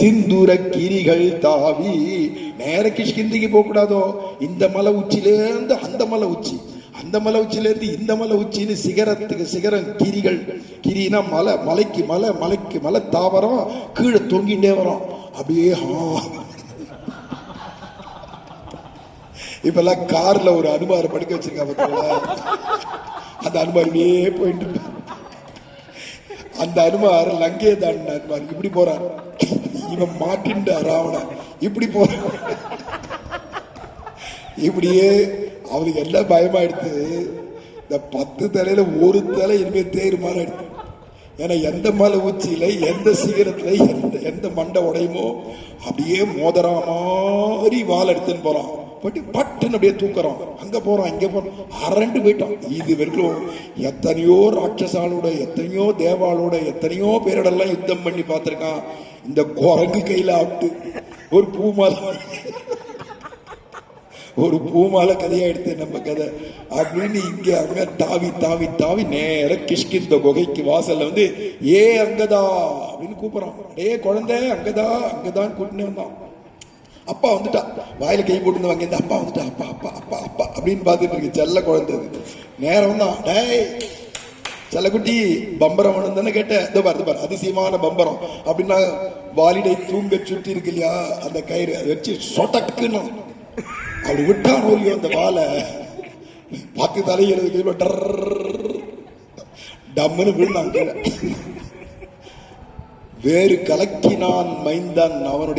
சிந்துர கிரிகள் தாவி. நேர கிஷ்கிந்திக்கு போக கூடாதோ இந்த மலை உச்சியிலேருந்து அந்த மலை உச்சி. அந்த மலை உச்சிலேருந்து இந்த மலை உச்சின்னு சிகரத்துக்கு சிகரம் கிரிகள். கிரினா மலை மலைக்கு மலை மலைக்கு மலை தாவரம் கீழே தொங்கிட்டே வரும். அப்படியே இப்பெல்லாம் கார்ல ஒரு அனுமாரை படுக்க வச்சிருக்காங்க அந்த அனுமாரியே போயிட்டு அந்த அனுமார் லங்கே தாண்டின அனுமார் இப்படி போறாரு இவன் மாட்டின்ற ராவணன் இப்படி போறான் இப்படியே அவனுக்கு என்ன பயமாயிடுத்து? இந்த பத்து தலையில ஒரு தலை இனிமே தேர் மாதிரி ஆயிடுத்து. ஏன்னா எந்த மலை உச்சியில எந்த சிகரத்துல எந்த எந்த மண்டை உடையுமோ அப்படியே மோதரா மாதிரி வால் எடுத்துன்னு போறான். போயிட்டு பட்டுன்னு அப்படியே தூக்குறோம் அங்க போறான் இங்க போறான். அரண்டு போயிட்டான். இது வரைக்கும் எத்தனையோ ராட்சசாலோட எத்தனையோ தேவாலோட எத்தனையோ பேரோடெல்லாம் யுத்தம் பண்ணி பார்த்திருக்கான். இந்த குரங்கு கையில ஆட்டு. ஒரு பூமாலை. ஒரு பூமாலை கதையா எடுத்து நம்ம கதை. அப்படின்னு இங்க அங்க தாவி தாவி தாவி நேர கிஷ்கிந்த குகைக்கு வாசல்ல வந்து ஏ அங்கதா? அப்படின்னு கூப்பிடறான். டே குழந்தை அங்கதா? அங்கதான் கூட்டினு வந்தான் அப்பா வந்துட்டா. வாயில கை போட்டு வாங்க இந்த அப்பா வந்துட்டா. அப்பா அப்பா அப்பா அப்பா அப்படின்னு பார்த்துட்டு இருக்கு செல்ல குழந்தை நேரம் தான் டேய் செல்லக்குட்டி பம்பரம் வேணும் தானே கேட்டேன். இதோ பாரு பாரு அதிசயமான பம்பரம். அப்படின்னா வாலிடை தூங்க சுற்றி இருக்கு இல்லையா? அந்த கயிறு அதை வச்சு சொட்டக்குன்னு அப்படி விட்டான் ஓலியோ அந்த வாழை பத்து தலைகிறது டம்முன்னு விழுந்தான் கீழே. வேறு கலக்கினான் மைந்தான் அவனுடைய